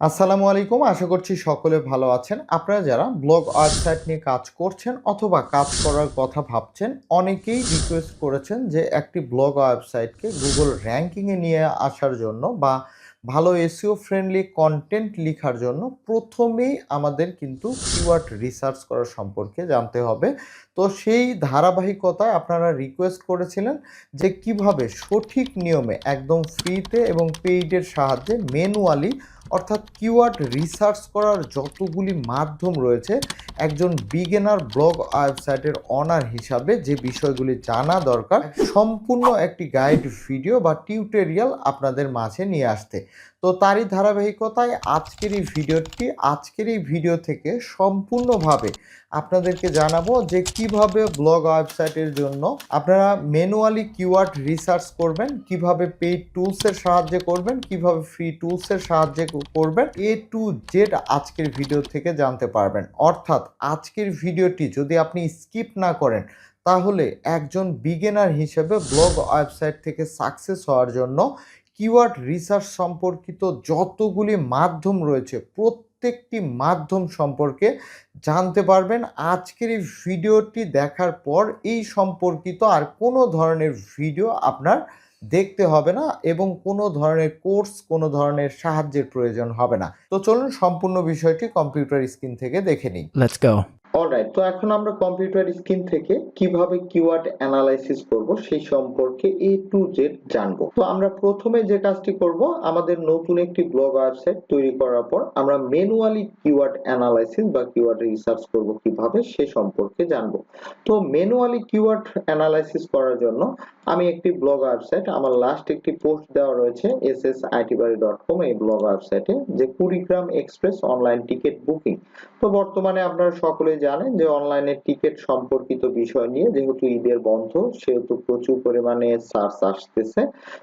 আসসালামু আলাইকুম, আশা করছি সকলে ভালো আছেন। আপনারা যারা ব্লগ, ওয়েবসাইট নিয়ে কাজ করছেন অথবা কাজ করার কথা ভাবছেন, অনেকেই রিকোয়েস্ট করেছেন যে একটি ব্লগ, ওয়েবসাইটকে গুগল র্যাঙ্কিংয়ে নিয়ে আসার জন্য বা ভালো এসিও ফ্রেন্ডলি কন্টেন্ট লেখার জন্য প্রথমেই আমাদের কিন্তু কিওয়ার্ড রিসার্চ করা সম্পর্কে জানতে হবে। তো সেই ধারাবাহিকতায় আপনারা রিকোয়েস্ট করেছিলেন যে কীভাবে সঠিক নিয়মে একদম ফ্রিতে এবং পেইডের সাহায্যে ম্যানুয়ালি অর্থাৎ কিওয়ার্ড রিসার্চ করার যতগুলি মাধ্যম রয়েছে, একজন বিগেনার ব্লগ ওয়েবসাইটের অনার হিসাবে যে বিষয়গুলি জানা দরকার, সম্পূর্ণ একটি গাইড ভিডিও বা টিউটোরিয়াল আপনাদের মাঝে নিয়ে আসতে। তো তারই ধারাবাহিকতায় আজকের এই ভিডিওটি, আজকের এই ভিডিও থেকে সম্পূর্ণভাবে আপনাদেরকে জানাব যে কীভাবে ব্লগ ওয়েবসাইটের জন্য আপনারা ম্যানুয়ালি কিওয়ার্ড রিসার্চ করবেন, কীভাবে পেইড টুলসের সাহায্যে করবেন, কীভাবে ফ্রি টুলসের সাহায্যে করবেন, এ টু জেড আজকের ভিডিও থেকে জানতে পারবেন। অর্থাৎ আজকের ভিডিওটি যদি আপনি স্কিপ না করেন, তাহলে একজন বিগিনার হিসেবে ব্লগ ওয়েবসাইট থেকে সাকসেস হওয়ার জন্য কিওয়ার্ড রিসার্চ সম্পর্কিত যতগুলি মাধ্যম রয়েছে, প্রত্যেকটি মাধ্যম সম্পর্কে জানতে পারবেন। আজকের এই ভিডিওটি দেখার পর এই সম্পর্কিত আর কোনো ধরনের ভিডিও আপনার দেখতে হবে না এবং কোনো ধরনের কোর্স, কোনো ধরনের সাহায্যের প্রয়োজন হবে না। তো চলুন সম্পূর্ণ বিষয়টি কম্পিউটার স্ক্রিন থেকে দেখে নিই. অলরাইট তো এখন আমরা কম্পিউটার স্ক্রিন থেকে কীভাবে কিওয়ার্ড অ্যানালাইসিস করব সেই সম্পর্কে এ টু জেড জানব। তো আমরা প্রথমে যে কাজটি করব, আমাদের নতুন একটি ব্লগ ওয়েবসাইট তৈরি করার পর আমরা ম্যানুয়ালি কিওয়ার্ড অ্যানালাইসিস বা কিওয়ার্ড রিসার্চ করব কীভাবে সে সম্পর্কে জানব। তো ম্যানুয়ালি কিওয়ার্ড অ্যানালাইসিস করার জন্য আমি একটি ব্লগ ওয়েবসাইট আমার লাস্ট একটি পোস্ট দেওয়া রয়েছে কম এই ব্লগ ওয়েবসাইটে যে Kurigram express online ticket booking তো বর্তমানে আপনারা সকলেই জানেন যে অনলাইনে টিকিট সম্পর্কিত বিষয় নিয়ে যেহেতু ঈদের বন্ধ, সেহেতু প্রচুর পরিমাণে সার্চ আসতেছে।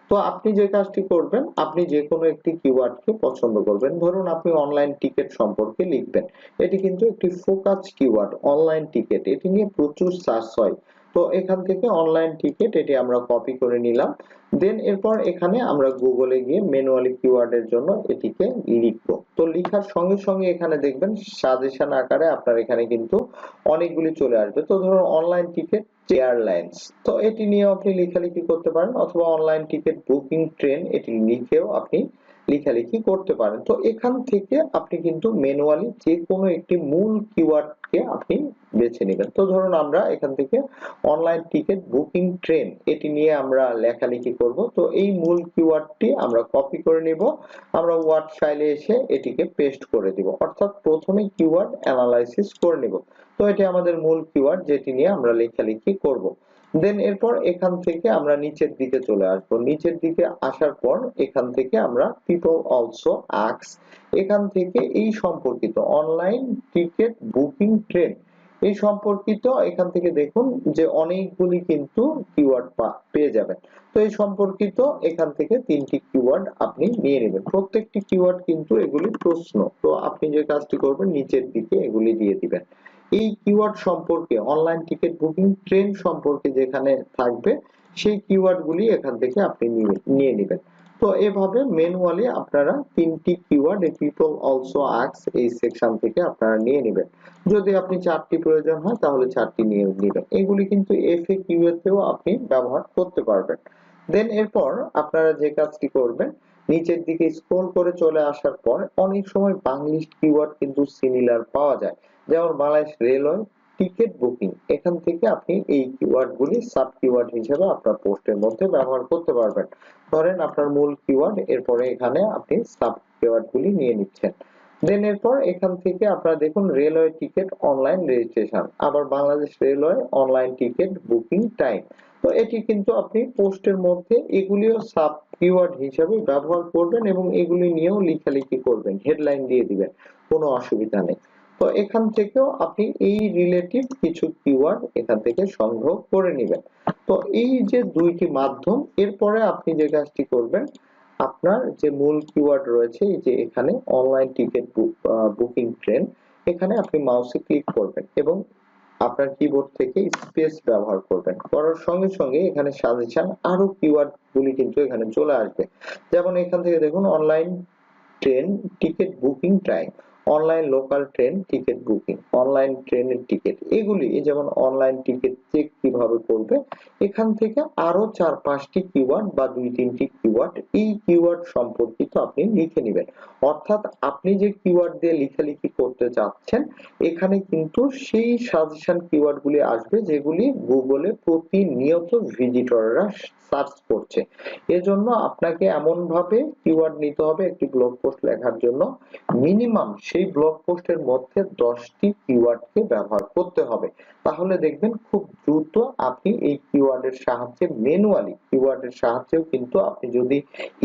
তো আপনি যে কাজটি করবেন, আপনি যে কোনো একটি কিওয়ার্ডকে পছন্দ করবেন। ধরুন আপনি অনলাইন টিকিট সম্পর্কে লিখবেন। এটি কিন্তু একটি ফোকাস কিওয়ার্ড অনলাইন টিকিট এটি নিয়ে প্রচুর সার্চ হয়। তো এখান থেকে অনলাইন টিকিট এটি আমরা কপি করে নিলাম। দেন এরপর এখানে আমরা গুগলে গিয়ে ম্যানুয়ালি কিওয়ার্ডের জন্য এটিকে লিখব। তো লেখার সঙ্গে সঙ্গে এখানে দেখবেন সাজেশন আকারে আপনার এখানে কিন্তু অনেকগুলি চলে আসবে। তো ধরুন অনলাইন টিকিট এয়ারলাইন্স তো এটি নিয়ে আপনি লেখালেখি করতে পারেন অথবা অনলাইন টিকিট বুকিং ট্রেন এটি লিখেও আপনি লেখালেখি করতে পারেন। তো এখান থেকে আপনি কিন্তু ম্যানুয়ালি যে কোনো একটি মূল কিওয়ার্ডকে আপনি বেছে নেবেন। তো ধরুন আমরা এখান থেকে অনলাইন টিকিট বুকিং ট্রেন এটি নিয়ে আমরা লেখালেখি করব। তো এই মূল কিওয়ার্ডটি আমরা কপি করে নিব। আমরা ওয়ার্ড ফাইলে এসে এটিকে পেস্ট করে দিব। অর্থাৎ প্রথমে কিওয়ার্ড অ্যানালাইসিস করে নিব। তো এটি আমাদের মূল কিওয়ার্ড যেটি নিয়ে আমরা লেখালেখি করব। দেন এরপর এখান থেকে আমরা নিচের দিকে চলে আসব। নিচের দিকে আসার পর এখান থেকে আমরা পিপল অলসো আক্স এখান থেকে এই সম্পর্কিত অনলাইন টিকিট বুকিং ট্রেন এই সম্পর্কিত এখান থেকে দেখুন যে অনেকগুলি কিন্তু কিওয়ার্ড পেয়ে যাবেন। তো এই সম্পর্কিত এখান থেকে তিনটি কিওয়ার্ড আপনি নিয়ে নেবেন। প্রত্যেকটি কিওয়ার্ড কিন্তু এগুলি প্রশ্ন। তো আপনি যে কাজটি করবেন, নিচের দিকে এগুলি দিয়ে দিবেন। এই কিওয়ার্ড সম্পর্কে অনলাইন টিকিট বুকিং ট্রেন সম্পর্কে যেখানে থাকবে, সেই কিওয়ার্ড গুলি এখান থেকে আপনি নিয়ে নেবেন। তো এভাবে ম্যানুয়ালি আপনারা তিনটি কিওয়ার্ড পিপল অলসো আক্স এই সেকশন থেকে আপনারা নিয়ে নেবেন। যদি আপনি চারটি প্রয়োজন হয়, তাহলে চারটি নিয়ে নেবেন। এগুলি কিন্তু এফএ কিউএতেও আপনি ব্যবহার করতে পারবেন। দেন এরপর আপনারা যে কাজটি করবেন, নিচের দিকে স্ক্রল করে চলে আসার পর অনেক সময় বাংলিশ কিওয়ার্ড কিন্তু সিমিলার পাওয়া যায়। যেমন বাংলাদেশ রেলওয়ে টিকিট বুকিং, এখান থেকে আপনি এই কিওয়ার্ড গুলি সাব কিওয়ার্ড হিসেবে আপনার পোস্টের মধ্যে ব্যবহার করতে পারবেন। ধরেন আপনার মূল কিওয়ার্ড এরপরে এখানে আপনি সাব কিওয়ার্ড গুলি নিয়ে নিচ্ছেন। দেন এরপর এখান থেকে আপনারা দেখুন রেলওয়ে টিকিট অনলাইন রেজিস্ট্রেশন আবার Bangladesh railway online ticket booking time. তো এটি কিন্তু আপনি পোস্টের মধ্যে এগুলিও সাব কিওয়ার্ড হিসেবে ব্যবহার করবেন এবং এগুলি নিয়েও লেখালেখি করবেন হেডলাইন দিয়ে দিবেন, কোনো অসুবিধা নেই। তো এখান থেকেও আপনি এই রিলেটিভ কিছু কিওয়ার্ড এখান থেকে সংগ্রহ করে নেবেন। তো এই যে দুইটি মাধ্যম, এরপরে আপনি যে কাজটি করবেন, আপনার যে মূল কিওয়ার্ড রয়েছে, এই যে এখানে অনলাইন টিকিট বুকিং ট্রেন এখানে আপনি মাউসে ক্লিক করবেন এবং আপনার কিবোর্ড থেকে স্পেস ব্যবহার করবেন। করার সঙ্গে সঙ্গে এখানে সাজেশন আরও কিওয়ার্ড গুলি কিন্তু এখানে চলে আসবে। যেমন এখান থেকে দেখুন online train ticket booking trying online local train ticket booking online ট্রেনের টিকিট এগুলি যেমন অনলাইন টিকিট চেক কীভাবে করবে, এখান থেকে আরও চার পাঁচটি কিওয়ার্ড বা দুই তিনটি কিওয়ার্ড এই কিওয়ার্ড সম্পর্কিত আপনি লিখে নেবেন। অর্থাৎ আপনি যে কিওয়ার্ড দিয়ে লেখালেখি করতে চাচ্ছেন, এখানে কিন্তু সেই সাজেশন কিওয়ার্ড গুলি আসবে যেগুলি গুগলে প্রতিনিয়ত ভিজিটররা সার্চ করছে। এজন্য আপনাকে এমন ভাবে কিওয়ার্ড নিতে হবে, একটি ব্লগ পোস্ট লেখার জন্য। মিনিমাম সেই ব্লগ পোস্টের মধ্যে দশটি কিওয়ার্ডকে ব্যবহার করতে হবে। তাহলে দেখবেন খুব দ্রুত আপনি এই কিওয়ার্ডের সাহায্যে ম্যানুয়ালি কিওয়ার্ডের সাহায্যেও কিন্তু আপনি যদি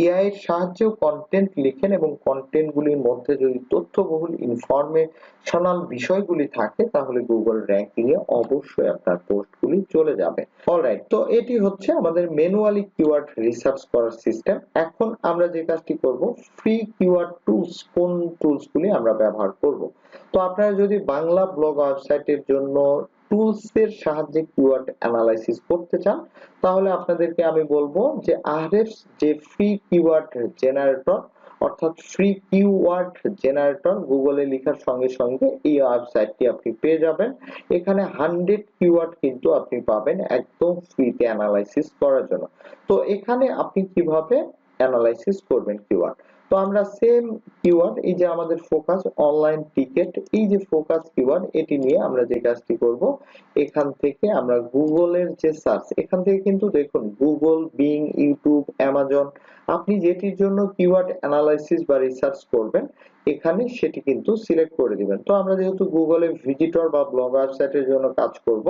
এআই এর সাহায্যেও কন্টেন্ট লিখেন এবং কন্টেন্ট গুলির মধ্যে যদি তথ্যবহুল ইনফরমেশনাল বিষয়গুলি থাকে, তাহলে গুগল র্যাঙ্কিং এ অবশ্যই আপনার পোস্টগুলি চলে যাবে। অলরাইট তো এটি হচ্ছে আমাদের ম্যানুয়ালি কিওয়ার্ড রিসার্চ করার সিস্টেম এখন আমরা যে কাজটি করব ফ্রি কিওয়ার্ড টুলস কোন টুলস গুলি আমরা ব্যবহার করব। তো আপনারা যদি বাংলা ব্লগ ওয়েবসাইটের জন্য টুলস এর সাহায্যে কিওয়ার্ড অ্যানালাইসিস করতে চান, তাহলে আপনাদেরকে আমি বলব যে আহরেফস যে ফ্রি কিওয়ার্ড জেনারেটর অর্থাৎ ফ্রি কিওয়ার্ড জেনারেটর গুগলে লেখার সঙ্গে সঙ্গে এই ওয়েবসাইটটি আপনি পেয়ে যাবেন। এখানে হান্ড্রেড কিওয়ার্ড কিন্তু আপনি পাবেন একদম ফ্রিতে অ্যানালাইসিস করার জন্য। তো এখানে আপনি কীভাবে অ্যানালাইসিস করবেন কিওয়ার্ড তো আমরা সেম কিওয়ার্ড এই যে আমাদের ফোকাস অনলাইন টিকেট এই যে ফোকাস কিওয়ার্ড এটি নিয়ে আমরা যে কাজটি করব, এখান থেকে আমরা গুগলের যে সার্চ এখান থেকে কিন্তু দেখুন, গুগল বিং ইউটিউব অ্যামাজন আপনি যেটির জন্য কিওয়ার্ড অ্যানালাইসিস বা রিসার্চ করবেন এখানে সেটি কিন্তু সিলেক্ট করে দিবেন। তো আমরা যেহেতু গুগলে ভিজিটর বা ব্লগ ওয়েবসাইটের জন্য কাজ করব,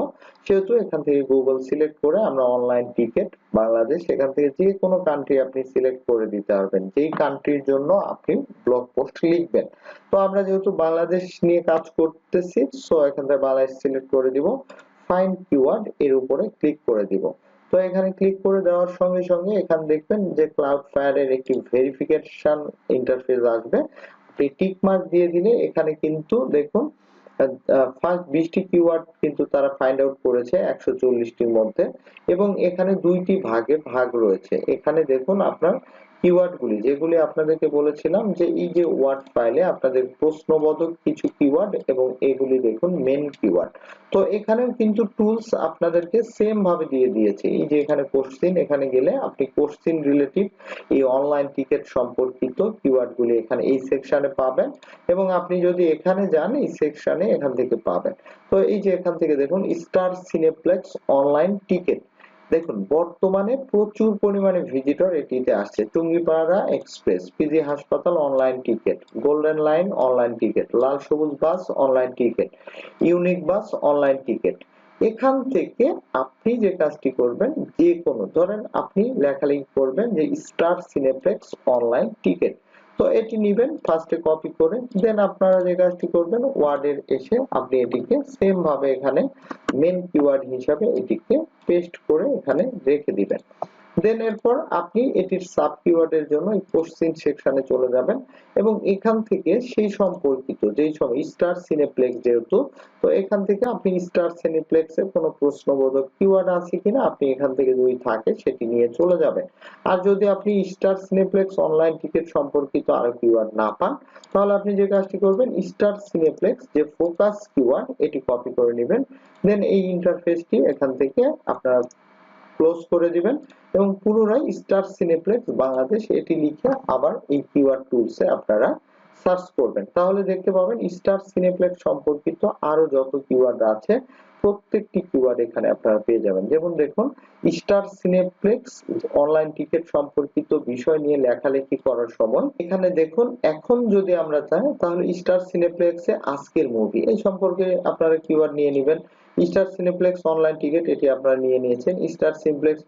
সেহেতু এখান থেকে গুগল সিলেক্ট করে আমরা অনলাইন টিকেট বাংলাদেশ এখান থেকে যে কোনো কান্ট্রি আপনি সিলেক্ট করে দিতে পারবেন। যেই কান্ট্রির জন্য আপনি ব্লগ পোস্ট লিখবেন। তো আমরা যেহেতু বাংলাদেশ নিয়ে কাজ করতেছি সো এখান থেকে বাংলাদেশ সিলেক্ট করে দিব ফাইন্ড কিওয়ার্ড এর উপরে ক্লিক করে দিব। তো এখানে ক্লিক করে দেওয়ার সঙ্গে সঙ্গে এখানে দেখবেন যে ক্লাউড ফায়ারের একটি ভেরিফিকেশন ইন্টারফেস আসবে। আপনি টিক মার্ক দিয়ে দিলে এখানে কিন্তু দেখুন ফার্স্ট বিশটি কিওয়ার্ড কিন্তু তারা ফাইন্ড আউট করেছে একশো চল্লিশটির মধ্যে এবং এখানে দুইটি ভাগে ভাগ রয়েছে। এখানে দেখুন আপনার কিওয়ার্ড গুলি যেগুলি আপনাদেরকে বলেছিলাম যে এই যে ওয়ার্ড ফাইলে আপনাদের প্রশ্নবোধক কিছু কিওয়ার্ড এবং এগুলি দেখুন মেন কিওয়ার্ড তো এখানেও কিন্তু টুলস আপনাদেরকে সেম ভাবে দিয়ে দিয়েছে। এই যে এখানে কোশ্চিন এখানে গেলে আপনি কোশ্চিন রিলেটিভ এই অনলাইন টিকেট সম্পর্কিত কিওয়ার্ড গুলি এখানে এই সেকশনে পাবেন এবং আপনি যদি এখানে যান, এই সেকশনে এখান থেকে পাবেন। তো এই যে এখান থেকে দেখুন স্টার সিনেপ্লেক্স অনলাইন টিকেট দেখুন, বর্তমানে প্রচুর পরিমাণে ভিজিটর এটিতে আসছে। টুঙ্গিপাড়া এক্সপ্রেস পিজি হাসপাতাল online ticket golden line online ticket লাল সবুজ bus online ticket unique bus online ticket এখান থেকে আপনি যে কাজটি করবেন, যে কোনো, ধরেন আপনি লেখালেখি করবেন যে স্টার সিনেপ্লেক্স অনলাইন টিকেট তো এটি নিবেন ফার্স্টে কপি করে দেন আপনারা যে কাজটি করবেন ওয়ার্ডের এসে আপনি এটিকে সেম ভাবে এখানে মেন কিওয়ার্ড হিসাবে এটিকে পেস্ট করে এখানে রেখে দিবেন। দেন এরপর আপনি এটির সাব কিওয়ার্ডের জন্য এই কোশ্চিন সেকশনে চলে যাবেন এবং এখান থেকে সেই সম্পর্কিত যেই সময় স্টার সিনেপ্লেক্স যেহেতু, তো এখান থেকে আপনি স্টার সিনেপ্লেক্সে কোনো প্রশ্নবোধক কিওয়ার্ড আছে কিনা, আপনি এখান থেকে যদি থাকে সেটি নিয়ে চলে যাবেন। আর যদি আপনি স্টার সিনেপ্লেক্স অনলাইন টিকিট সম্পর্কিত আরও কিওয়ার্ড না পান, তাহলে আপনি যে কাজটি করবেন স্টার সিনেপ্লেক্স যে ফোকাস কিওয়ার্ড এটি কপি করে নেবেন। দেন এই ইন্টারফেসটি এখান থেকে আপনারা ক্লোজ করে দিবেন। এবং পুনরায় স্টার সিনেপ্লেক্স বাংলাদেশ এটি লিখে আবার এই কিওয়ার্ড টুলসে আপনারা সার্চ করবেন। তাহলে দেখতে পাবেন স্টার সিনেপ্লেক্স সম্পর্কিত আরও যত কিওয়ার্ড আছে প্রত্যেকটি কিওয়ার্ড এখানে আপনারা পেয়ে যাবেন। যেমন দেখুন স্টার সিনেপ্লেক্স অনলাইন টিকিট সম্পর্কিত বিষয় নিয়ে লেখালেখি করার সময় এখানে দেখুন, এখন যদি আমরা চাই, তাহলে স্টার সিনেপ্লেক্সে আজকের মুভি এই সম্পর্কে আপনারা কিওয়ার্ড নিয়ে নেবেন। স্টার সিনেপ্লেক্স অনলাইন টিকিট এটি আপনারা নিয়ে নিয়েছেন। স্টার সিনেপ্লেক্স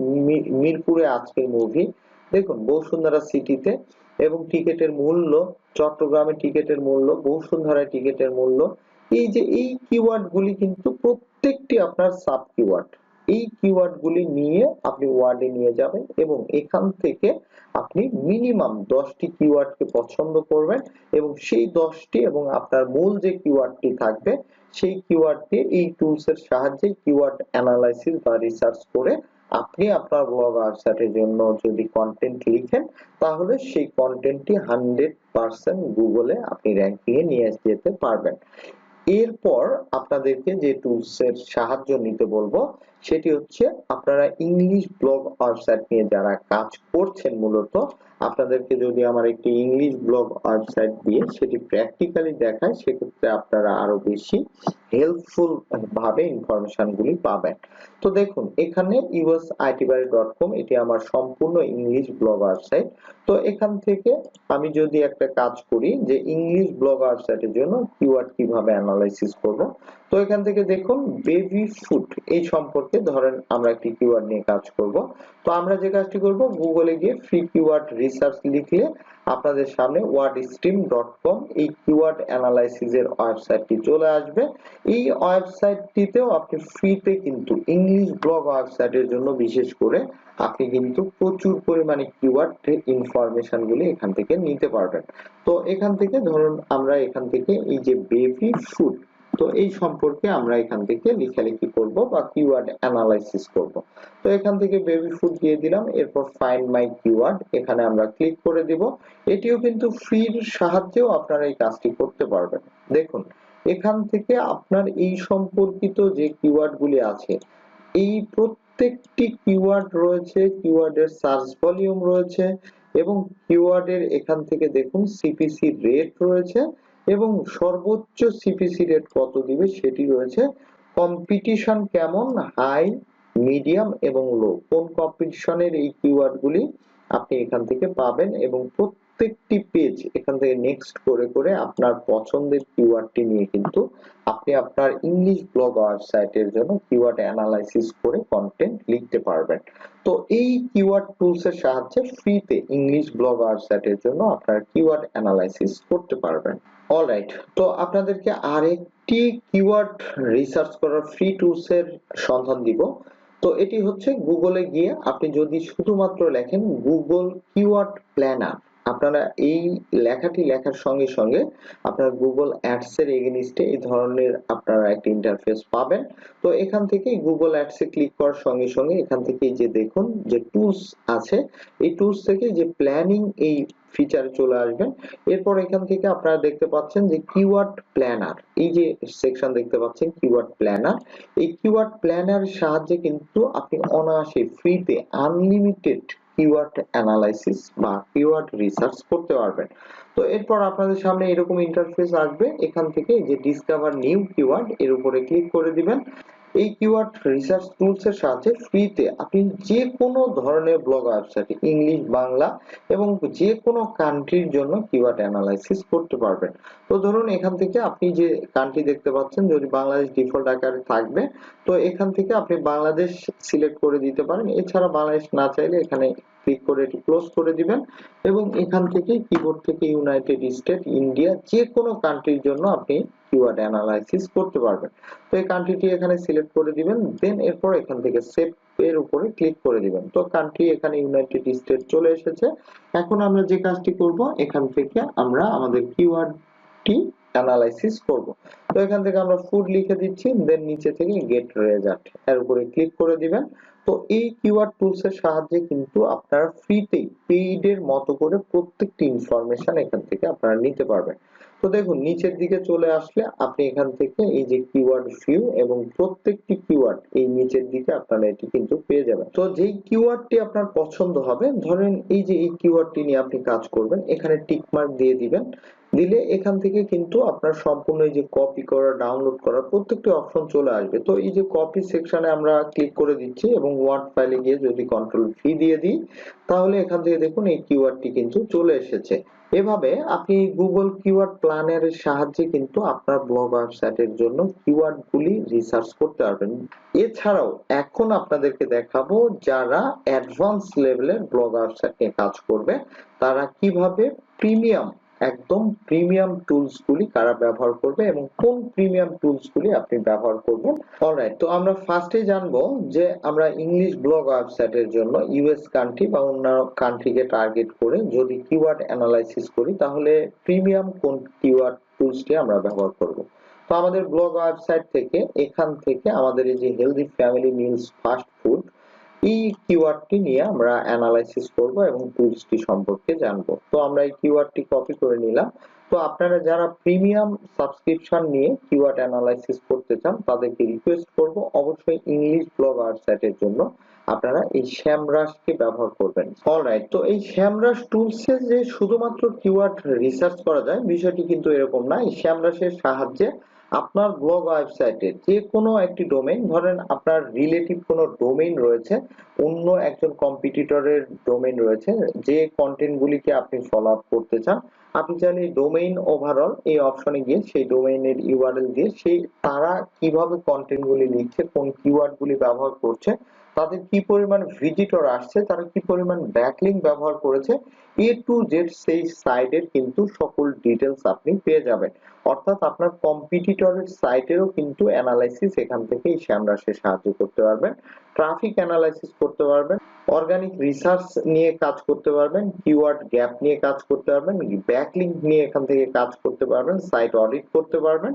মিরপুরে আজকের মুভি দেখুন, বসুন্ধরা সিটিতে এবং টিকিটের মূল্য, চট্টগ্রামে টিকিটের মূল্য, বসুন্ধরায় টিকিটের মূল্য এই যে এই কিওয়ার্ড গুলি কিন্তু প্রত্যেকটি আপনার সাব কিওয়ার্ড এই কিওয়ার্ড গুলি নিয়ে আপনি ওয়ার্ডে নিয়ে যাবেন এবং এখান থেকে আপনি মিনিমাম দশটি কিওয়ার্ডকে পছন্দ করবেন এবং সেই দশটি এবং আপনার মূল যে কিওয়ার্ডটি থাকবে, সেই কিওয়ার্ড এই টুলস এর সাহায্যে কিওয়ার্ড অ্যানালাইসিস বা রিসার্চ করে আপনি আপনার ব্লগ ওয়েবসাইটের জন্য যদি কন্টেন্ট লিখেন, তাহলে সেই কন্টেন্টটি হান্ড্রেড পার্সেন্ট গুগলে আপনি র্যাঙ্কিং এ নিয়ে যেতে পারবেন। এরপর আপনাদেরকে যে টুলস এর সাহায্য নিতে বলব সেটি হচ্ছে আপনারা ইংলিশ ব্লগ ওয়েবসাইট নিয়ে যারা কাজ করছেন মূলত, আপনাদেরকে যদি আমার একটি ইংলিশ ব্লগ ওয়েবসাইট দিয়ে সেটি প্র্যাকটিক্যালি দেখায়, সেক্ষেত্রে আপনারা আরও বেশি হেল্পফুল ভাবে ইনফরমেশন গুলি পাবেন। তো দেখুন, এখানে usaitibari.com এটি আমার সম্পূর্ণ ইংলিশ ব্লগ ওয়েবসাইট তো এখান থেকে আমি যদি একটা কাজ করি যে ইংলিশ ব্লগ ওয়েবসাইটের জন্য কিওয়ার্ড কীভাবে অ্যানালাইসিস করব, তো এখান থেকে দেখুন বেবি ফুড এই সম্পর্কে ধরেন আমরা একটি কিওয়ার্ড নিয়ে কাজ করব। তো আমরা যে কাজটি করব গুগলে গিয়ে ফ্রি কিওয়ার্ড রিসার্চ লিখলে আপনাদের সামনে wordstream.com এই কিওয়ার্ড অ্যানালাইসিস এর ওয়েবসাইটটি চলে আসবে। এই ওয়েবসাইটটিতেও আপনি ফ্রিতে কিন্তু ইংলিশ ব্লগ ওয়েবসাইটের জন্য বিশেষ করে আপনি কিন্তু প্রচুর পরিমাণে কিওয়ার্ড ইনফরমেশন গুলি এখান থেকে নিতে পারবেন। তো এখান থেকে ধরুন আমরা এখান থেকে এই যে বেবি ফুড তো এই সম্পর্কে আমরা এখান থেকে লেখালেখি করব বা কিওয়ার্ড অ্যানালাইসিস করব। তো এখান থেকে বেবি ফুড দিয়ে দিলাম, এরপর ফাইন্ড মাই কিওয়ার্ড এখানে আমরা ক্লিক করে দিব। এটিও কিন্তু ফ্রির সাহায্যেও আপনারা এই কাজটি করতে পারবেন। দেখুন, এখান থেকে আপনার এই সম্পর্কিত যে কিওয়ার্ড গুলি আছে, এই প্রত্যেকটি কিওয়ার্ড রয়েছে কিওয়ার্ডের সার্চ ভলিউম রয়েছে এবং কিওয়ার্ডের এখান থেকে দেখুন সিপিসি রেট রয়েছে। এবং সর্বোচ্চ সিপিসি রেট কত দিবে সেটি রয়েছে কম্পিটিশন কেমন? হাই মিডিয়াম এবং লো কোন কম্পিটিশনের এই কিওয়ার্ডগুলি আপনি এখান থেকে পাবেন এবং প্রত্যেকটি পেজ এখান থেকে নেক্সট করে করে আপনার পছন্দের কিওয়ার্ডটি নিয়ে কিন্তু আপনি আপনার ইংলিশ ব্লগ ওয়েবসাইটের জন্য কিওয়ার্ড অ্যানালাইসিস করে কন্টেন্ট লিখতে পারবেন। তো এই কিওয়ার্ড টুলস এর সাহায্যে ফ্রিতে ইংলিশ ব্লগ ওয়েবসাইটের জন্য আপনার কিওয়ার্ড অ্যানালাইসিস করতে পারবেন। অলরাইট তো আপনাদেরকে আরেকটি কিওয়ার্ড রিসার্চ করার ফ্রি টুলস এর সন্ধান দিব। তো এটি হচ্ছে গুগলে গিয়ে আপনি যদি শুধুমাত্র লেখেন গুগল কিওয়ার্ড প্ল্যানার আপনারা এই লেখাটি লেখার সঙ্গে সঙ্গে আপনার গুগল অ্যাডস এর এগেনিস্টে এই ধরনের আপনারা একটা ইন্টারফেস পাবেন। তো এখান থেকে গুগল অ্যাডস এ ক্লিক করার সঙ্গে সঙ্গে এখান থেকে যে দেখুন যে টুলস আছে, এই টুলস থেকে যে প্ল্যানিং এই ফিচার চলে আসবেন। এরপর এখান থেকে আপনারা দেখতে পাচ্ছেন যে কিওয়ার্ড প্ল্যানার এই যে সেকশন দেখতে পাচ্ছেন কিওয়ার্ড প্ল্যানার এই কিওয়ার্ড প্ল্যানার সাহায্যে কিন্তু আপনি অনায়াসে ফ্রিতে আনলিমিটেড কিওয়ার্ড অ্যানালাইসিস বা কিওয়ার্ড রিসার্চ করতে পারবেন। তো এরপর আপনাদের সামনে এরকম ইন্টারফেস আসবে। এখান থেকে যে ডিসকভার নিউ কিওয়ার্ড এর উপরে ক্লিক করে দিবেন। এই কিওয়ার্ড রিসার্চ টুলস এর সাথে ফ্রিতে আপনি যে কোনো ধরনের ব্লগ ওয়েবসাইটে ইংলিশ বাংলা এবং যে কোনো কান্ট্রির জন্য কিওয়ার্ড অ্যানালাইসিস করতে পারবেন। তো ধরুন এখান থেকে আপনি যে কান্ট্রি দেখতে পাচ্ছেন, যদি বাংলাদেশ ডিফল্ট আকারে থাকবে, তো এখান থেকে আপনি বাংলাদেশ সিলেক্ট করে দিতে পারেন। এছাড়া বাংলাদেশ না চাইলে এখানে ক্লিক করে এটি ক্লোজ করে দিবেন এবং এখান থেকে কিবোর্ড থেকে ইউনাইটেড স্টেট ইন্ডিয়া যে কোনো কান্ট্রির জন্য আপনি কিওয়ার্ড অ্যানালাইসিস করতে পারবেন। তো এই কান্ট্রিটি এখানে সিলেক্ট করে দিবেন দেন এরপর এখান থেকে সেভ এর উপরে ক্লিক করে দিবেন। তো কান্ট্রি এখানে ইউনাইটেড স্টেট চলে এসেছে। এখন আমরা যে কাজটি করব, এখান থেকে আমরা আমাদের কিওয়ার্ডটি অ্যানালাইসিস করব। তো এখান থেকে আমরা ফুড লিখে দিচ্ছি দেন নিচে থেকে গেট রেজাল্ট এর উপরে ক্লিক করে দিবেন। তো এই কিওয়ার্ড টুলস এর সাহায্যে কিন্তু আপনারা ফ্রিতেই পেইড এর মতো করে প্রত্যেকটি ইনফরমেশন এখান থেকে আপনারা নিতে পারবেন। তো দেখুন, নিচের দিকে চলে আসলে আপনি এখান থেকে এই যে কিওয়ার্ড ভিউ এবং প্রত্যেকটি কিওয়ার্ড এই নিচের দিকে আপনারা এটি কিন্তু পেয়ে যাবেন। তো যেই কিওয়ার্ডটি আপনার পছন্দ হবে, ধরেন এই যে এই কিওয়ার্ডটি নিয়ে আপনি কাজ করবেন, এখানে টিক মার্ক দিয়ে দিবেন। দিলে এখান থেকে কিন্তু আপনার সম্পূর্ণ এই যে কপি করা ডাউনলোড করা প্রত্যেকটি অপশন চলে আসবে। তো এই যে কপি সেকশনে আমরা ক্লিক করে দিচ্ছি এবং ওয়ার্ড ফাইলে গিয়ে যদি কন্ট্রোল ভি দিয়ে দিই, তাহলে এখান থেকে দেখুন এই কিওয়ার্ডটি কিন্তু চলে এসেছে। এভাবে আপনি গুগল কিওয়ার্ড প্ল্যানারের সাহায্যে কিন্তু আপনার ব্লগ ওয়েবসাইটের জন্য কিওয়ার্ড গুলি রিসার্চ করতে পারবেন। এছাড়াও এখন আপনাদেরকে দেখাবো যারা অ্যাডভান্স লেভেলের ব্লগ ওয়েবসাইট নিয়ে কাজ করবে, তারা কীভাবে প্রিমিয়াম একদম প্রিমিয়াম টুলস গুলি কারা ব্যবহার করবে এবং কোন প্রিমিয়াম টুলস গুলি আপনি ব্যবহার করবেন? অলরাইট তো আমরা ফার্স্টে জানব যে আমরা ইংলিশ ব্লগ ওয়েবসাইটের জন্য ইউএস কান্ট্রি বা অন্যান্য কান্ট্রিকে টার্গেট করে যদি কিওয়ার্ড অ্যানালাইসিস করি, তাহলে প্রিমিয়াম কোন কিওয়ার্ড টুলসটি আমরা ব্যবহার করব? তো আমাদের ব্লগ ওয়েবসাইট থেকে, এখান থেকে আমাদের এই যে healthy family meals fast food এই কিওয়ার্ডটি নিয়ে আমরা অ্যানালাইসিস করব এবং টুলসটি সম্পর্কে জানব। তো আমরা এই কিওয়ার্ডটি কপি করে নিলাম। তো আপনারা যারা প্রিমিয়াম সাবস্ক্রিপশন নিয়ে কিওয়ার্ড অ্যানালাইসিস করতে চান, তাদেরকে রিকোয়েস্ট করব অবশ্যই ইংলিশ ব্লগ আর্টসাইটের জন্য। আপনারা এই শ্যামরাশকে ব্যবহার করবেন। অলরাইট তো এই শ্যামরাশ টুলসে যে শুধুমাত্র কিওয়ার্ড রিসার্চ করা যায়, বিষয়টি কিন্তু এরকম না। এই শ্যামরাশের সাহায্যে আপনার ব্লগ ওয়েবসাইটে যে কোনো একটি ডোমেইন ধরেন আপনার রিলেটিভ কোনো ডোমেইন রয়েছে, অন্য একজন কম্পিটিটরের ডোমেইন রয়েছে, যে কন্টেন্টগুলিকে আপনি ফলো আপ করতে চান আপনি চাইলে ডোমেইন ওভারঅল এই অপশনে গিয়ে সেই ডোমেইনের ইউআরএল দিয়ে সেই তারা কীভাবে কন্টেন্টগুলি লিখছে, কোন কিওয়ার্ডগুলি ব্যবহার করছে, তাদের কি পরিমাণ ভিজিটর আসছে, তারা কি পরিমাণ ব্যাকলিং ব্যবহার করেছে এ টু জেড সেই সাইটের কিন্তু সকল ডিটেলস আপনি পেয়ে যাবেন। অর্থাৎ আপনার কম্পিটিটরের সাইটেরও কিন্তু অ্যানালাইসিস এখান থেকে এই শ্যামরাশে সাহায্য করতে পারবেন। ট্রাফিক অ্যানালাইসিস করতে পারবেন। অর্গানিক রিসার্চ নিয়ে কাজ করতে পারবেন কিওয়ার্ড গ্যাপ নিয়ে কাজ করতে পারবেন ব্যাকলিংক নিয়ে এখান থেকে কাজ করতে পারবেন সাইট অডিট করতে পারবেন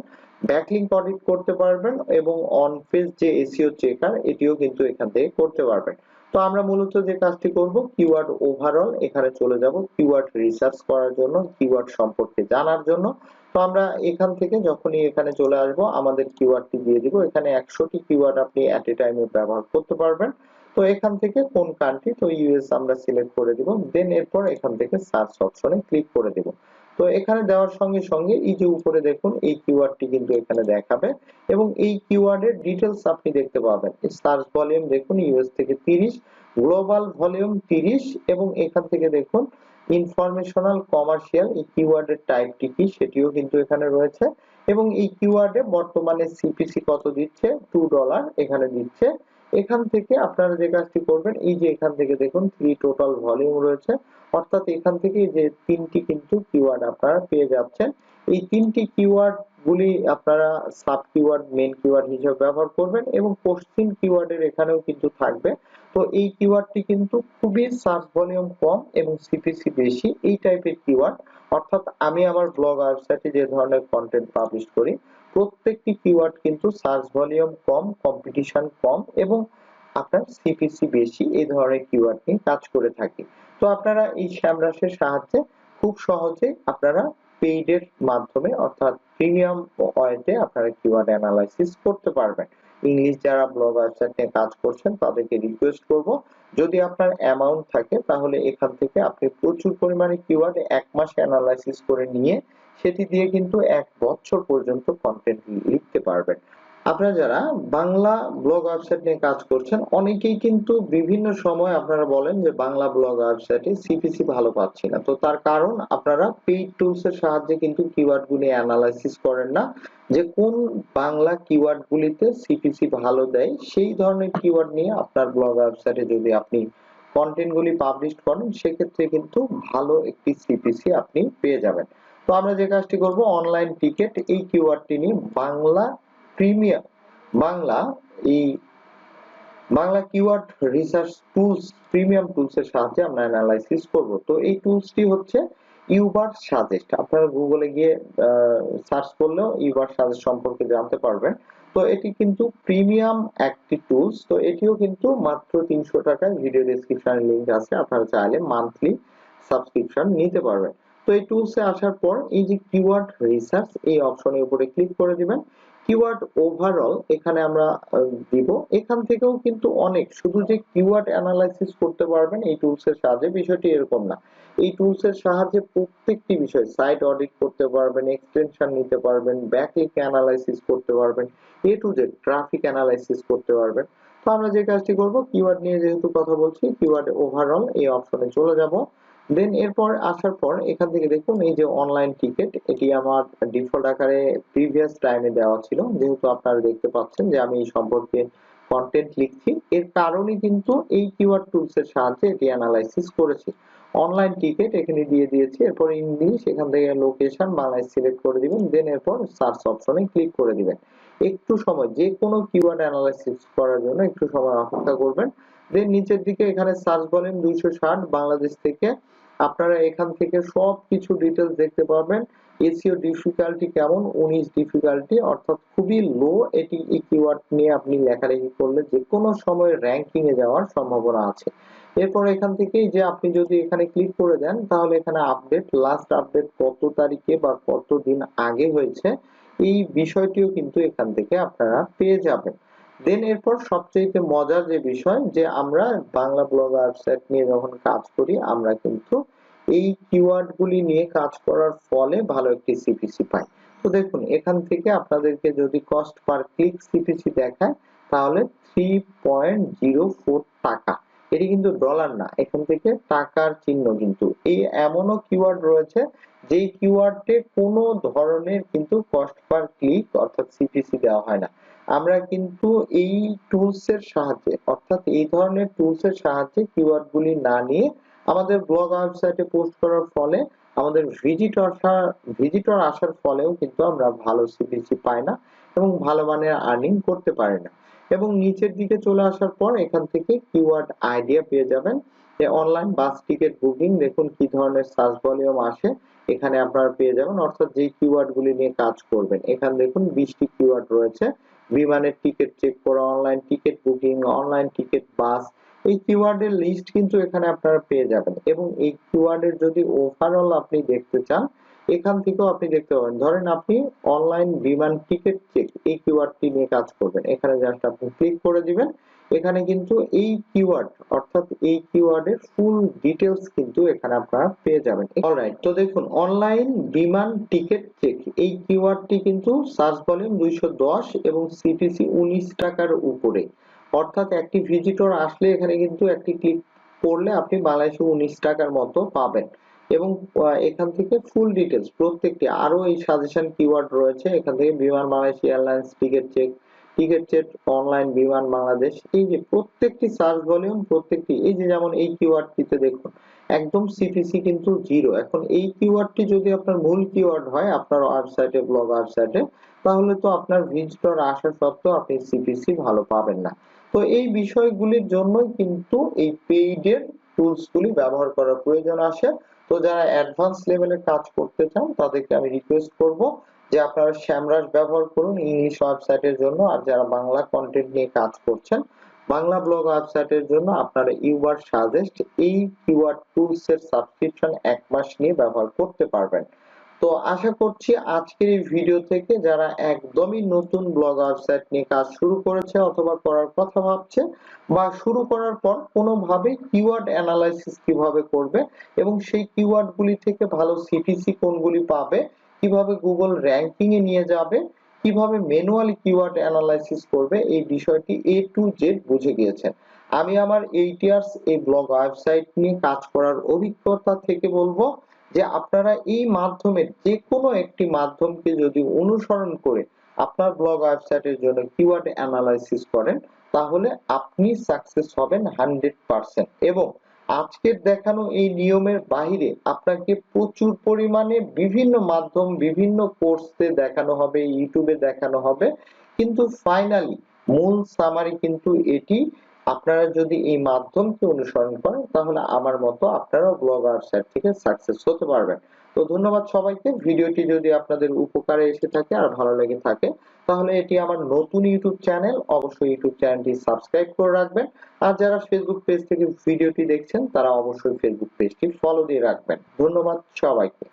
ব্যাকলিংক অডিট করতে পারবেন এবং অন পেজ যে এসইও চেকার এটিও কিন্তু এখান থেকে করতে পারবেন। তো আমরা মূলত যে কাজটি করব কিওয়ার্ড ওভারঅল এখানে চলে যাব কিওয়ার্ড রিসার্চ করার জন্য কিওয়ার্ড সম্পর্কে জানার জন্য। তো আমরা এখান থেকে যখনই এখানে চলে আসব, আমাদের কিওয়ার্ডটি দিয়ে দিব, এখানে একশোটি কিওয়ার্ড আপনি অ্যাট এ টাইমে ব্যবহার করতে পারবেন। তো এখান থেকে কোন কান্ট্রি তো ইউএস আমরা সিলেক্ট করে দিব। দেন এরপর এখান থেকে সার্চ অপশনে ক্লিক করে দিব। তো এখানে দেওয়ার সঙ্গে সঙ্গে এই যে উপরে দেখুন, এই কিওয়ার্ডটি কিন্তু এখানে দেখাবে। এবং এই কিওয়ার্ডের ডিটেলস আপনি দেখতে পাবেন। সার্চ ভলিউম দেখুন ইউএস থেকে 30 গ্লোবাল ভলিউম 30 এবং এখান থেকে দেখুন ইনফরমেশনাল কমার্শিয়াল এই কিওয়ার্ডের টাইপটি কি, সেটিও কিন্তু এখানে রয়েছে। এবং এই কিওয়ার্ডে বর্তমানে সিপিসি কত দিচ্ছে? 2 ডলার এখানে দিচ্ছে। এখান থেকে আপনারা যে কাজটি করবেন, এই যে এখান থেকে দেখুন থ্রি টোটাল ভলিউম রয়েছে। অর্থাৎ এখান থেকে যে তিনটি কিন্তু কিওয়ার্ড আপনারা পেয়ে যাচ্ছেন। এই তিনটি কিওয়ার্ড গুলি আপনারা সাব কিওয়ার্ড মেন কিওয়ার্ড হিসেবে ব্যবহার করবেন এবং কোশ্চিন কিওয়ার্ডের এখানেও কিন্তু থাকবে। তো এই কিওয়ার্ডটি কিন্তু খুবই সার্চ ভলিউম কম এবং সিপিসি বেশি, এই টাইপের কিওয়ার্ড অর্থাৎ আমি আমার ব্লগ ওয়েবসাইটে যে ধরনের কন্টেন্ট পাবলিশ করি প্রত্যেকটি কিওয়ার্ড কিন্তু সার্চ ভলিউম কম কম্পিটিশন কম এবং আপনার সিপিসি বেশি এই ধরনের কিওয়ার্ড নিয়ে কাজ করে থাকি। তো আপনারা এই শ্যামরাশের সাহায্যে খুব সহজে আপনারা পেইডের মাধ্যমে অর্থাৎ প্রিমিয়াম ওয়েতে আপনারা কিওয়ার্ড অ্যানালাইসিস করতে পারবেন। ইংলিশ যারা ব্লগ ওয়েবসাইট নিয়ে কাজ করছেন, তাদেরকে রিকোয়েস্ট করব, যদি আপনার অ্যামাউন্ট থাকে, তাহলে এখান থেকে আপনি প্রচুর পরিমাণে কিওয়ার্ড এক মাসে অ্যানালাইসিস করে নিয়ে সেটি দিয়ে কিন্তু এক বছর পর্যন্ত কন্টেন্ট লিখতে পারবেন। আপনারা যারা বাংলা ব্লগ ওয়েবসাইট নিয়ে কাজ করছেন, অনেকেই কিন্তু বিভিন্ন সময় আপনারা বলেন যে বাংলা ব্লগ ওয়েবসাইটে সিপিসি ভালো পাচ্ছি না। তো তার কারণ আপনারা পেইড টুলস এর সাহায্যে কিন্তু কিওয়ার্ড গুলি অ্যানালাইসিস করেন না, যে কোন বাংলা কিওয়ার্ড গুলিতে সিপিসি ভালো দেয়, সেই ধরনের কিওয়ার্ড নিয়ে আপনার ব্লগ ওয়েবসাইটে যদি আপনি কন্টেন্ট গুলি পাবলিশ করেন, সেক্ষেত্রে কিন্তু ভালো একটি সিপিসি আপনি পেয়ে যাবেন। তো আমরা যে কাজটি করব অনলাইন টিকেট এই কিওয়ার্ডটি নিয়ে বাংলা প্রিমিয়াম বাংলা এই Bangla keyword research tools premium tools এর সাহায্যে আমরা অ্যানালাইসিস করব। তো এই টুলসটি হচ্ছে ইউবার সাজেস্ট আপনারা গুগলে গিয়ে সার্চ করলেও ইউবার সাজেস্ট সম্পর্কে জানতে পারবেন। তো এটি কিন্তু প্রিমিয়াম একটি টুলস তো এটিও কিন্তু মাত্র তিনশো টাকায় ভিডিও ডেসক্রিপশনে লিংক আছে। আপনারা চাইলে মান্থলি সাবস্ক্রিপশন নিতে পারবেন। তো এই টুলসে আসার পর এই যে কিওয়ার্ড রিসার্চ এই অপশনের উপরে ক্লিক করে দিবেন। কিওয়ার্ড ওভারঅল এখানে আমরা দিব। এখান থেকেও কিন্তু অনেক, শুধু যে কিওয়ার্ড অ্যানালাইসিস করতে পারবেন এই টুলস এর সাহায্যে, বিষয়টি এরকম না। এই টুলস এর সাহায্যে প্রত্যেকটি বিষয় সাইট অডিট করতে পারবেন এক্সটেনশন নিতে পারবেন ব্যাকলিংক অ্যানালাইসিস করতে পারবেন, A to Z traffic analysis করতে পারবেন। তো আমরা যে কাজটি করব কিওয়ার্ড নিয়ে যেহেতু কথা বলছি কিওয়ার্ড ওভারঅল এই অপশনে চলে যাব। দেন এরপর আসার পর এখান থেকে দেখুন এই যে অনলাইন টিকেট এটি আমার ডিফল্ট আকারে প্রিভিয়াস টাইমে দেওয়া ছিল। যেহেতু আপনারা দেখতে পাচ্ছেন যে আমি এই সম্পর্কে কন্টেন্ট লিখছি, এর কারণে কিন্তু এই কিওয়ার্ড টুলস এর সাহায্যে এটি অ্যানালাইসিস করেছি। অনলাইন টিকেট এখানে দিয়ে দিয়েছি, এরপর ইংলিশ এখান থেকে লোকেশন বাংলায় সিলেক্ট করে দিবেন দেন এরপর সার্চ অপশনে ক্লিক করে দিবেন। একটু সময় যে কোনো কিওয়ার্ড অ্যানালাইসিস করার জন্য একটু সময় অপেক্ষা করবেন। দেন নিচের দিকে এখানে সার্চ বলেন দুইশো ষাট, বাংলাদেশ থেকে। আপনারা এখান থেকে সব কিছু ডিটেলস দেখতে পাবেন এসিও ডিফিকাল্টি কেমন? উনিশ ডিফিকাল্টি অর্থাৎ খুবই লো এটি এই কিওয়ার্ড নিয়ে আপনি লেখালেখি করলে যে কোনো সময় র্যাঙ্কিং এ যাওয়ার সম্ভাবনা আছে। এরপর এখান থেকে যে আপনি যদি এখানে ক্লিক করে দেন, তাহলে এখানে আপডেট লাস্ট আপডেট কত তারিখে বা কত দিন আগে হয়েছে, এই বিষয়টিও কিন্তু এখান থেকে আপনারা পেয়ে যাবেন। দেন এরপর সবচেয়ে মজার যে বিষয়, যে আমরা বাংলা ব্লগ ওয়েবসাইট নিয়ে যখন কাজ করি, আমরা কিন্তু এই কিওয়ার্ড গুলি নিয়ে কাজ করার ফলে ভালো একটি সিপিসি পাই। তো দেখুন, এখান থেকে আপনাদেরকে যদি কস্ট পার ক্লিক সিপিসি দেখায়, তাহলে থ্রি পয়েন্ট জিরো ফোর টাকা। এটি কিন্তু ডলার না, এখান থেকে টাকার চিহ্ন কিন্তু। এই এমনও কিওয়ার্ড রয়েছে, যেই কিওয়ার্ডে কোনো ধরনের কিন্তু কস্ট পার ক্লিক অর্থাৎ সিপিসি দেওয়া হয় না। আমরা কিন্তু এই টুলস এর সাহায্যে, অর্থাৎ এই ধরনের টুলস এর সাহায্যে কিওয়ার্ড গুলি না নিয়ে আমাদের ব্লগ ওয়েবসাইটে পোস্ট করার ফলে, আমাদের ভিজিটর ভিজিটর আসার ফলেও কিন্তু আমরা ভালো সিপিসি পাই না এবং ভালো মানের আর্নিং করতে পারি না। এবং নিচের দিকে চলে আসার পর এখান থেকে কিওয়ার্ড আইডিয়া পেয়ে যাবেন। যে অনলাইন বাস টিকিট বুকিং দেখুন কি ধরনের সার্চ ভলিউম আসে, এখানে আপনারা পেয়ে যাবেন। অর্থাৎ যে কিওয়ার্ড গুলি নিয়ে কাজ করবেন, এখানে দেখুন বিশটি কিওয়ার্ড রয়েছে। বিমানের টিকিট চেক করা online ticket booking online ticket bus এই কিওয়ার্ডের লিস্ট কিন্তু এখানে আপনারা পেয়ে যাবেন। এবং এই কিওয়ার্ডের যদি ওভারঅল আপনি দেখতে চান, এখান থেকেও আপনি দেখতে পাবেন। ধরেন আপনি অনলাইন বিমান টিকিট চেক এই কিওয়ার্ডটি নিয়ে কাজ করবেন। এখানে জাস্ট আপনি ক্লিক করে দিবেন এখানে কিন্তু এই কিওয়ার্ড অর্থাৎ এই কিওয়ার্ডের ফুল ডিটেলস কিন্তু এখানে আপনারা পেয়ে যাবেন। অলরাইট তো দেখুন অনলাইন বিমান টিকিট চেক এই কিওয়ার্ডটি কিন্তু সার্চ ভলিউম 210 এবং সিপিসি 19 টাকার উপরে। অর্থাৎ একটি ভিজিটর আসলে এখানে কিন্তু একটি ক্লিক করলে আপনি বাংলাদেশে 19 টাকার মতো পাবেন। এবং এখান থেকে ফুল ডিটেলস প্রত্যেকটি আরও এই সাজেশন কিওয়ার্ড রয়েছে, এখান থেকে Biman, Bangladesh airlines ticket check ticket check online Biman Bangladesh. এই যে প্রত্যেকটি সার্চ ভলিউম, প্রত্যেকটি, এই যে যেমন এই কিওয়ার্ডটিতে দেখুন, একদম সিপিসি কিন্তু জিরো এখন এই কিওয়ার্ডটি যদি আপনার মূল কিওয়ার্ড হয়, আপনার ওয়েবসাইটে ব্লগ ওয়েবসাইটে তাহলে তো আপনার ভিজিটর আসা সত্ত্বেও আপনি সিপিসি ভালো পাবেন না। তো এই বিষয়গুলির জন্যই কিন্তু এই পেইডের টুলসগুলি ব্যবহার করার প্রয়োজন আসে। তো যারা অ্যাডভান্স লেভেলে কাজ করতে চান, তাদেরকে আমি রিকোয়েস্ট করব যে আপনারা শ্যামরাজ ব্যবহার করুন ইংলিশ ওয়েবসাইটের জন্য, আর যারা বাংলা কন্টেন্ট নিয়ে কাজ করছেন, বাংলা ব্লগ ওয়েবসাইটের জন্য আপনারা ইউবার সাজেস্ট এই কিওয়ার্ড টুলস এর সাবস্ক্রিপশন এক মাস নিয়ে ব্যবহার করতে পারবেন। তো আশা করছি আজকের এই ভিডিও থেকে যারা একদমই নতুন ব্লগ ওয়েবসাইট নিয়ে কাজ শুরু করেছে অথবা করার কথা ভাবছে, বা শুরু করার পর কোনোভাবে কিওয়ার্ড অ্যানালাইসিস কীভাবে করবে এবং সেই কিওয়ার্ড গুলি থেকে ভালো সিপিসি কোনগুলি পাবে কীভাবে গুগল র্যাঙ্কিং এ নিয়ে যাবে, কীভাবে ম্যানুয়ালি কিওয়ার্ড অ্যানালাইসিস করবে, এই বিষয়টি এ টু জেড বুঝে গিয়েছেন আমি আমার এইট ইয়ার্স এই ব্লগ ওয়েবসাইট নিয়ে কাজ করার অভিজ্ঞতা থেকে বলব যে আপনারা এই মাধ্যমের যে কোনো একটি মাধ্যমকে যদি অনুসরণ করে আপনার ব্লগ ওয়েবসাইটের জন্য কিওয়ার্ড অ্যানালাইসিস করেন, তাহলে আপনি সাকসেস হবেন হান্ড্রেড পার্সেন্ট এবং আজকের দেখানো এই নিয়মের বাহিরে আপনাকে প্রচুর পরিমাণে বিভিন্ন মাধ্যম, বিভিন্ন কোর্সে দেখানো হবে, ইউটিউবে দেখানো হবে। কিন্তু ফাইনালি মূল সামারি কিন্তু এটি আপনারা যদি এই মাধ্যমকে অনুসরণ করেন, তাহলে আমার মতো আপনারাও ব্লগ ওয়েবসাইট থেকে সাকসেস হতে পারবেন। তো ধন্যবাদ সবাইকে। ভিডিওটি যদি আপনাদের উপকারে এসে থাকে আর ভালো লেগে থাকে, তাহলে এটি আমার নতুন ইউটিউব চ্যানেল। অবশ্যই ইউটিউব চ্যানেলটি সাবস্ক্রাইব করে রাখবেন। আর যারা ফেসবুক পেজ থেকে ভিডিওটি দেখছেন, তারা অবশ্যই ফেসবুক পেজটি ফলো দিয়ে রাখবেন। ধন্যবাদ সবাইকে।